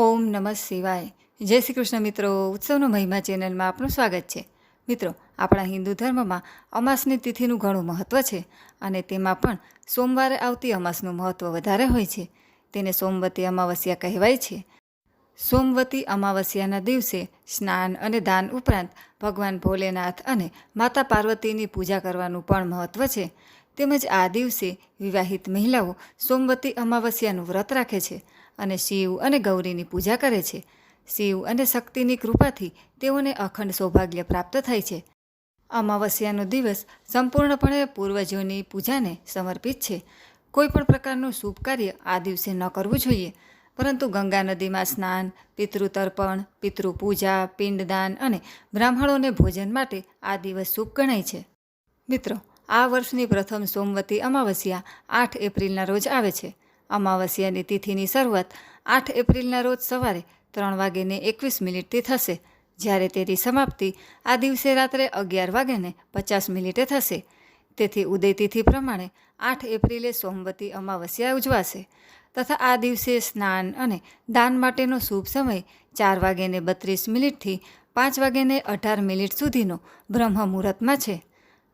ઓમ નમઃ શિવાય. જય શ્રી કૃષ્ણ મિત્રો, ઉત્સવનો મહિમા ચેનલમાં આપનું સ્વાગત છે. મિત્રો, આપણા હિન્દુ ધર્મમાં અમાસની તિથિનું ઘણું મહત્ત્વ છે અને તેમાં પણ સોમવારે આવતી અમાસનું મહત્ત્વ વધારે હોય છે. તેને સોમવતી અમાવસ્યા કહેવાય છે. સોમવતી અમાવસ્યાના દિવસે સ્નાન અને દાન ઉપરાંત ભગવાન ભોલેનાથ અને માતા પાર્વતીની પૂજા કરવાનું પણ મહત્ત્વ છે. તેમજ આ દિવસે વિવાહિત મહિલાઓ સોમવતી અમાવસ્યાનું વ્રત રાખે છે. અને શિવ અને ગૌરીની પૂજા કરે છે. શિવ અને શક્તિની કૃપાથી તેઓને અખંડ સૌભાગ્ય પ્રાપ્ત થાય છે. અમાવસ્યાનો દિવસ સંપૂર્ણપણે પૂર્વજોની પૂજાને સમર્પિત છે. કોઈ પણ પ્રકારનું શુભ કાર્ય આ દિવસે ન કરવું જોઈએ. પરંતુ ગંગા નદીમાં સ્નાન, પિતૃતર્પણ, પિતૃપૂજા, પિંડદાન અને બ્રાહ્મણોને ભોજન માટે આ દિવસ શુભ ગણાય છે. મિત્રો, આ વર્ષની પ્રથમ સોમવતી અમાવસ્યા આઠ એપ્રિલના રોજ આવે છે. અમાવસ્યાની તિથિની શરૂઆત આઠ એપ્રિલના રોજ સવારે ત્રણ વાગ્યે એકવીસ મિનિટથી થશે. જ્યારે તેની સમાપ્તિ આ દિવસે રાત્રે અગિયાર વાગ્યાને પચાસ મિનિટે થશે. તેથી ઉદયતિથિ પ્રમાણે આઠ એપ્રિલે સોમવતી અમાવસ્યા ઉજવાશે. તથા આ દિવસે સ્નાન અને દાન માટેનો શુભ સમય ચાર વાગ્યાને બત્રીસ મિનિટથી પાંચ વાગ્યાને અઢાર મિનિટ સુધીનો બ્રહ્મ મુહૂર્તમાં છે.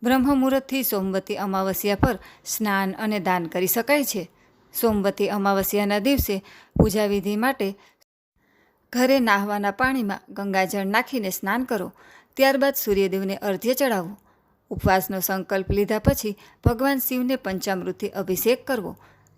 બ્રહ્મ મુહૂર્તથી સોમવતી અમાવસ્યા પર સ્નાન અને દાન કરી શકાય છે. સોમવતી અમાવસ્યાના દિવસે પૂજાવિધિ માટે ઘરે નાહવાના પાણીમાં ગંગાજળ નાખીને સ્નાન કરો. ત્યારબાદ સૂર્યદેવને અર્ધ્ય ચડાવો ઉપવાસનો સંકલ્પ લીધા પછી ભગવાન શિવને પંચામૃતથી અભિષેક કરવો.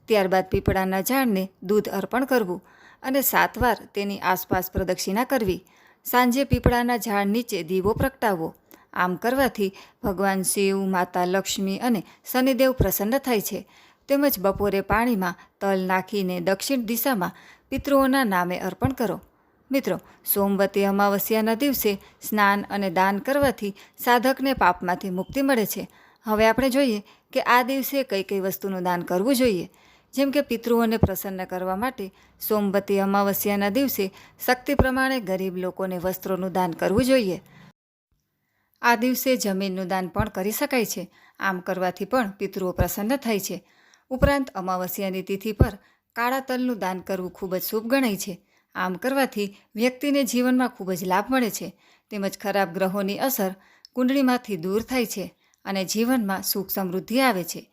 ત્યારબાદ પીપળાના ઝાડને દૂધ અર્પણ કરવું અને સાત વાર તેની આસપાસ પ્રદક્ષિણા કરવી. સાંજે પીપળાના ઝાડ નીચે દીવો પ્રગટાવવો. આમ કરવાથી ભગવાન શિવ, માતા લક્ષ્મી અને શનિદેવ પ્રસન્ન થાય છે. તેમજ બપોરે પાણીમાં તલ નાખીને દક્ષિણ દિશામાં પિતૃઓના નામે અર્પણ કરો. મિત્રો, સોમવતી અમાવસ્યાના દિવસે સ્નાન અને દાન કરવાથી સાધકને પાપમાંથી મુક્તિ મળે છે. હવે આપણે જોઈએ કે આ દિવસે કઈ કઈ વસ્તુનું દાન કરવું જોઈએ. જેમ કે પિતૃઓને પ્રસન્ન કરવા માટે સોમવતી અમાવસ્યાના દિવસે શક્તિ પ્રમાણે ગરીબ લોકોને વસ્ત્રોનું દાન કરવું જોઈએ. આ દિવસે જમીનનું દાન પણ કરી શકાય છે. આમ કરવાથી પણ પિતૃઓ પ્રસન્ન થાય છે. ઉપરાંત અમાવસ્યાની તિથિ પર કાળા તલનું દાન કરવું ખૂબ જ શુભ ગણાય છે. આમ કરવાથી વ્યક્તિને જીવનમાં ખૂબ જ લાભ મળે છે. તેમજ ખરાબ ગ્રહોની અસર કુંડળીમાંથી દૂર થાય છે અને જીવનમાં સુખ સમૃદ્ધિ આવે છે.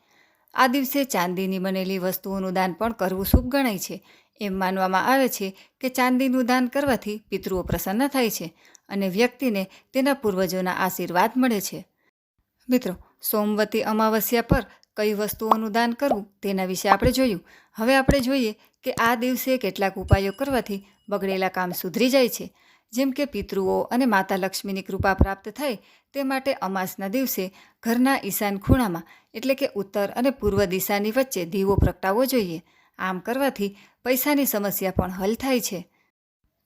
આ દિવસે ચાંદીની બનેલી વસ્તુઓનું દાન પણ કરવું શુભ ગણાય છે. એમ માનવામાં આવે છે કે ચાંદીનું દાન કરવાથી પિતૃઓ પ્રસન્ન થાય છે અને વ્યક્તિને તેના પૂર્વજોના આશીર્વાદ મળે છે. મિત્રો સોમવતી અમાવસ્યા પર કઈ વસ્તુઓનું દાન કરવું તેના વિશે આપણે જોયું. હવે આપણે જોઈએ કે આ દિવસે કેટલાક ઉપાયો કરવાથી બગડેલા કામ સુધરી જાય છે. જેમ કે પિતૃઓ અને માતા લક્ષ્મીની કૃપા પ્રાપ્ત થાય તે માટે અમાસના દિવસે ઘરના ઈશાન ખૂણામાં, એટલે કે ઉત્તર અને પૂર્વ દિશાની વચ્ચે દીવો પ્રગટાવવો જોઈએ. આમ કરવાથી પૈસાની સમસ્યા પણ હલ થાય છે.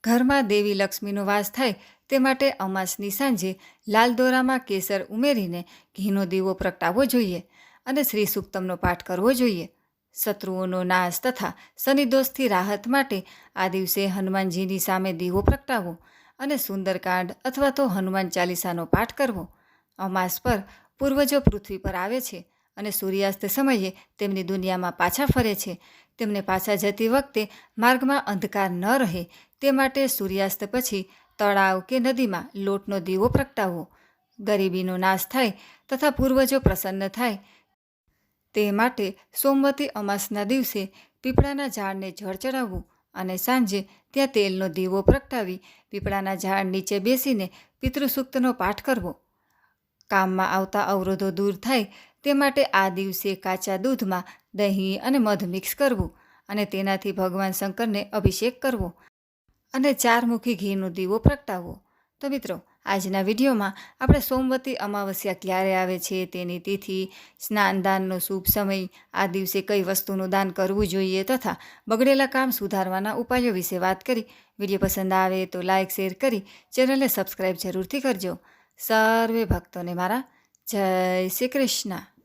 ઘરમાં દેવી લક્ષ્મીનો વાસ થાય તે માટે અમાસની સાંજે લાલ દોરામાં કેસર ઉમેરીને ઘીનો દીવો પ્રગટાવવો જોઈએ અને શ્રી સુક્તમનો પાઠ કરવો જોઈએ. શત્રુઓનો નાશ તથા શનિદોષથી રાહત માટે આ દિવસે હનુમાનજીની સામે દીવો પ્રગટાવવો અને સુંદરકાંડ અથવા તો હનુમાન ચાલીસાનો પાઠ કરવો. અમાસ પર પૂર્વજો પૃથ્વી પર આવે છે અને સૂર્યાસ્ત સમયે તેમની દુનિયામાં પાછા ફરે છે. તેમને પાછા જતી વખતે માર્ગમાં અંધકાર ન રહે તે માટે સૂર્યાસ્ત પછી તળાવ કે નદીમાં લોટનો દીવો પ્રગટાવવો. ગરીબીનો નાશ થાય તથા પૂર્વજો પ્રસન્ન થાય. તે માટે સોમવતી અમાસના દિવસે પીપળાના ઝાડને જળ ચડાવવું અને સાંજે ત્યાં તેલનો દીવો પ્રગટાવી પીપળાના ઝાડ નીચે બેસીને પિતૃસૂક્તનો પાઠ કરવો. કામમાં આવતા અવરોધો દૂર થાય તે માટે આ દિવસે કાચા દૂધમાં દહીં અને મધ મિક્સ કરવું અને તેનાથી ભગવાન શંકરને અભિષેક કરવો. અને ચારમુખી ઘીનો દીવો પ્રગટાવવો તો મિત્રો, આજના વિડીયોમાં આપણે સોમવતી અમાવસ્યા ક્યારે આવે છે તેની તિથિ, સ્નાનદાનનો શુભ સમય, આ દિવસે કઈ વસ્તુનું દાન કરવું જોઈએ તથા બગડેલા કામ સુધારવાના ઉપાયો વિશે વાત કરી. વીડિયો પસંદ આવે તો લાઇક શેર કરી, ચેનલને સબસ્ક્રાઈબ જરૂરથી કરજો. સર્વે ભક્તોને મારા જય શ્રી કૃષ્ણ.